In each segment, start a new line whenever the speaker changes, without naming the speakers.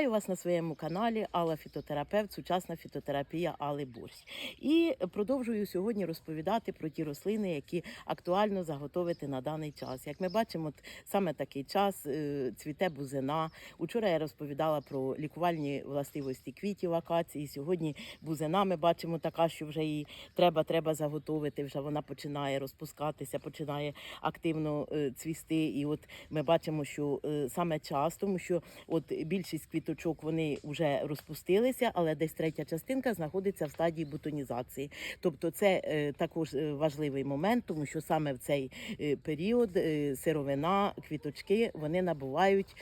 Вітаю вас на своєму каналі Алла Фітотерапевт, сучасна фітотерапія Али Борщ. І продовжую сьогодні розповідати про ті рослини, які актуально заготовити на даний час. Як ми бачимо, саме такий час е, цвіте бузина. Учора я розповідала про лікувальні властивості квітів акації. Сьогодні бузина ми бачимо така, що вже її треба, треба заготовити. Вже вона починає розпускатися, починає активно е, цвісти. І от ми бачимо, що е, саме час, тому що от більшість квіточок вони вже розпустилися, але десь третя частинка знаходиться в стадії бутонізації. Тобто, це е, також е, важливий момент, тому що саме в цей е, період сировина, квіточки вони набувають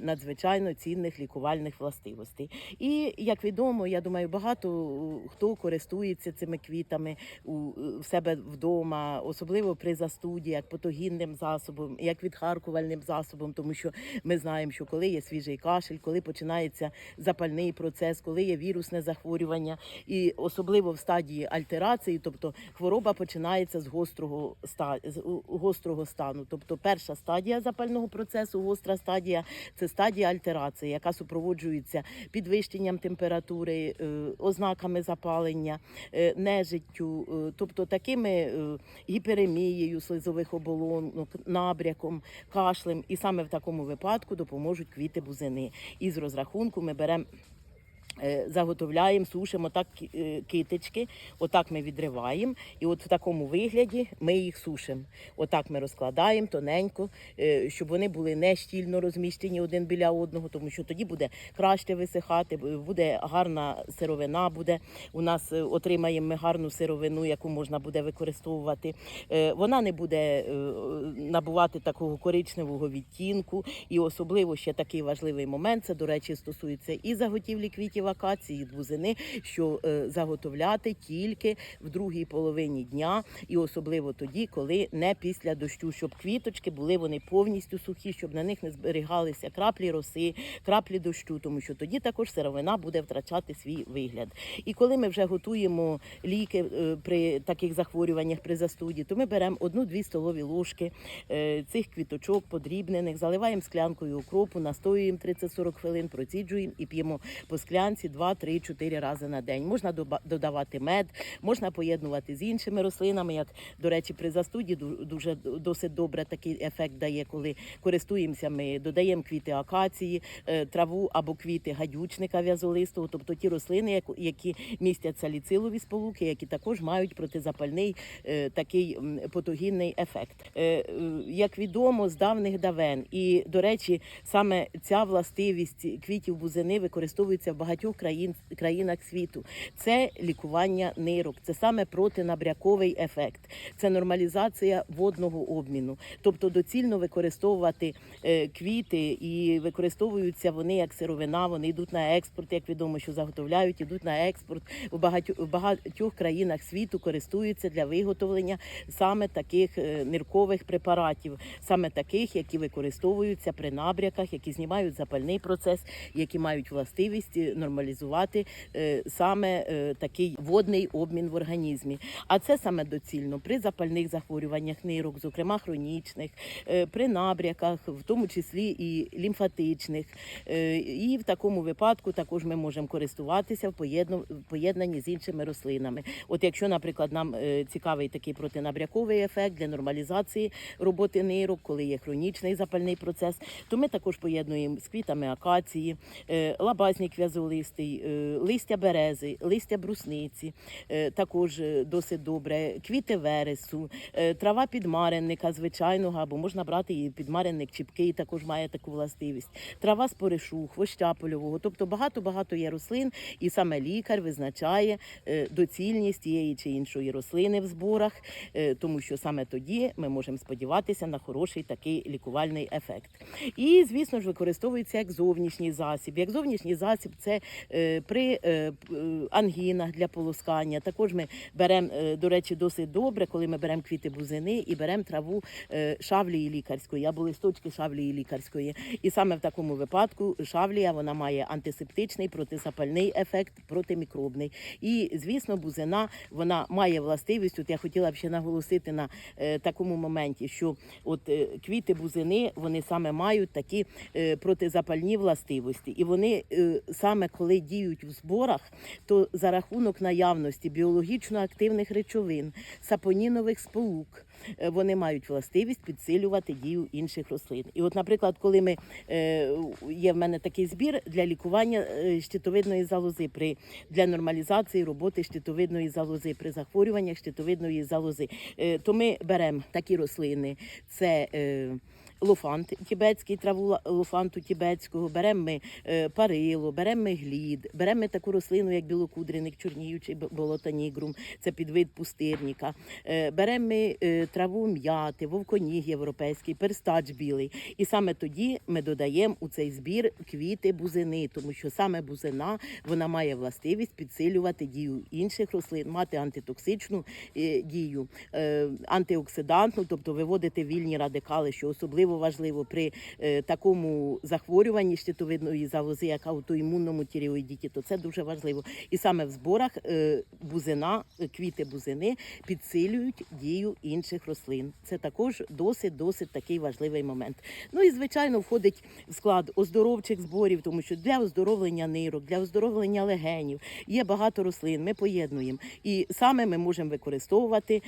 надзвичайно цінних лікувальних властивостей. І як відомо, я думаю, багато хто користується цими квітами у себе вдома, особливо при застуді, як патогінним засобом, як відхаркувальним засобом, тому що ми знаємо, що коли є свіжий кашель, коли починається запальний процес, коли є вірусне захворювання, і особливо в стадії альтерації, тобто хвороба починається з гострого гострого стану. Тобто, перша стадія запального процесу, гостра стадія це стадія альтерації, яка супроводжується підвищенням температури, е, ознаками запалення, е, нежиттю, е, тобто такими гіперемією слизових оболонок, набряком, кашлем. І саме в такому випадку допоможуть квіти бузини. І з розрахунку ми беремо. Е, Заготовляємо, сушимо так е, китички, отак ми відриваємо, і от в такому вигляді ми їх сушимо. Отак ми розкладаємо тоненько, е, щоб вони були не щільно розміщені один біля одного, тому що тоді буде краще висихати, буде гарна сировина. Буде у нас отримаємо ми гарну сировину, яку можна буде використовувати. Вона не буде набувати такого коричневого відтінку, і особливо ще такий важливий момент. Це, до речі, стосується і заготівлі квітів акації, і бузини, що е, заготовляти тільки в другій половині дня, і особливо тоді, коли не після дощу, щоб квіточки були вони повністю сухі, щоб на них не зберігалися краплі роси, краплі дощу, тому що тоді також сировина буде втрачати свій вигляд. І коли ми вже готуємо ліки е, при таких захворюваннях при застуді, то ми беремо одну-дві столові ложки е, цих квіточок подрібнених, заливаємо склянкою окропу, настоюємо 30-40 хвилин, проціджуємо і п'ємо по склянці 2-3-4 рази на день. Можна додавати мед, можна поєднувати з іншими рослинами, як, до речі, при застуді дуже досить добре такий ефект дає, коли користуємося ми, додаємо квіти акації, е, траву або квіти гадючника в'язолистого, тобто ті рослини, які містять саліцилові сполуки, які також мають протизапальний е, такий м, патогінний ефект. Е, Як відомо, з давних давен, і до речі, саме ця властивість квітів бузини використовується в багатьох країн, країнах світу. Це лікування нирок, це саме протинабряковий ефект, це нормалізація водного обміну. Тобто доцільно використовувати е, квіти і використовуються вони як сировина, вони йдуть на експорт, як відомо, що заготовляють, ідуть на експорт. У багатьох, у багатьох країнах світу користуються для виготовлення саме таких е, ниркових препаратів, саме таких, які використовуються при набряках, які знімають запальний процес, які мають властивість е, нормалізувати е, саме е, такий водний обмін в організмі. А це саме доцільно при запальних захворюваннях нирок, зокрема хронічних, е, при набряках, в тому числі і лімфатичних. І в такому випадку також ми можемо користуватися в поєднанні з іншими рослинами. От якщо, наприклад, нам цікавий такий протинабряковий ефект для нормалізації роботи нирок, коли є хронічний запальний процес, то ми також поєднуємо з квітами акації, е, лабазник в'язолистий, е, листя берези, листя брусниці, е, також е, досить добре, квіти вересу, трава підмаренника звичайного, або можна брати і підмаренник чіпки, також має таку властивість. Трава споришу, хвоща польового. Тобто багато-багато є рослин, і саме лікар визначає доцільність тієї чи іншої рослини в зборах, тому що саме тоді ми можемо сподіватися на хороший такий лікувальний ефект. І, звісно ж, використовується як зовнішній засіб. Як зовнішній засіб це при е, е, ангінах для полоскання. Також ми беремо, е, до речі, досить добре, коли ми беремо квіти бузини і беремо траву е, шавлії лікарської або листочки шавлії лікарської. І саме в такому випадку шавлія вона має антисептичний, протизапальний ефект, протимікробний. І звісно, бузина вона має властивість. От я хотіла б ще наголосити на е, такому моменті, що от е, квіти бузини вони саме мають такі е, протизапальні властивості, і вони е, саме коли діють в зборах, то за рахунок наявності біологічно активних речовин, сапонінових сполук. е, Вони мають властивість підсилювати дію інших рослин. І, от, наприклад, коли ми е, є в мене такий збір для лікування е, щитовидної залози при для нормалізації роботи щитовидної залози при захворюваннях щитовидної залози, то ми беремо такі рослини. Це Лофант тібетський, траву лофанту тібетського, беремо ми е, парило, беремо ми глід, беремо ми таку рослину, як білокудреник, чорніючий болотанігрум, це підвид пустирніка. Е, беремо ми е, траву м'яти, вовконіг європейський, перстач білий. І саме тоді ми додаємо у цей збір квіти бузини, тому що саме бузина вона має властивість підсилювати дію інших рослин, мати антитоксичну дію, антиоксидантну, тобто виводити вільні радикали, що особливо важливо при е, такому захворюванні щитовидної залози, як аутоімунному тіреоїдіті, то це дуже важливо. І саме в зборах е, бузина, е, квіти бузини підсилюють дію інших рослин. Це також досить досить такий важливий момент. Ну і звичайно входить в склад оздоровчих зборів, тому що для оздоровлення нирок, для оздоровлення легенів є багато рослин. Ми поєднуємо. І саме ми можемо використовувати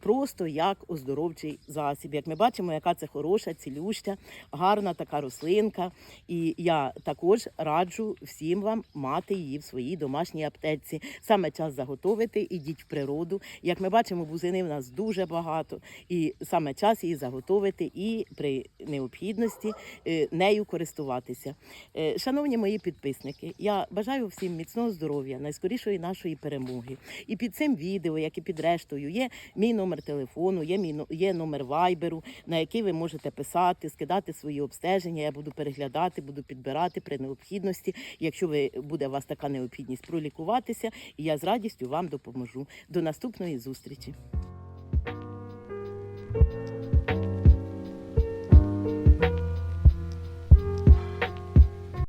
просто як оздоровчий засіб. Як ми бачимо, яка це хороша, цілюща, гарна така рослинка. І я також раджу всім вам мати її в своїй домашній аптеці. Саме час заготовити, ідіть в природу. Як ми бачимо, бузини в нас дуже багато, і саме час її заготовити і при необхідності е, нею користуватися. Е, Шановні мої підписники, я бажаю всім міцного здоров'я, найскорішої нашої перемоги. І під цим відео, як і під рештою, є мій номер телефону, є мій є номер вайберу, на який ви можете писати, скидати свої обстеження. Я буду переглядати, буду підбирати при необхідності. Якщо ви буде у вас така необхідність, пролікуватися, і я з радістю вам допоможу. До наступної зустрічі.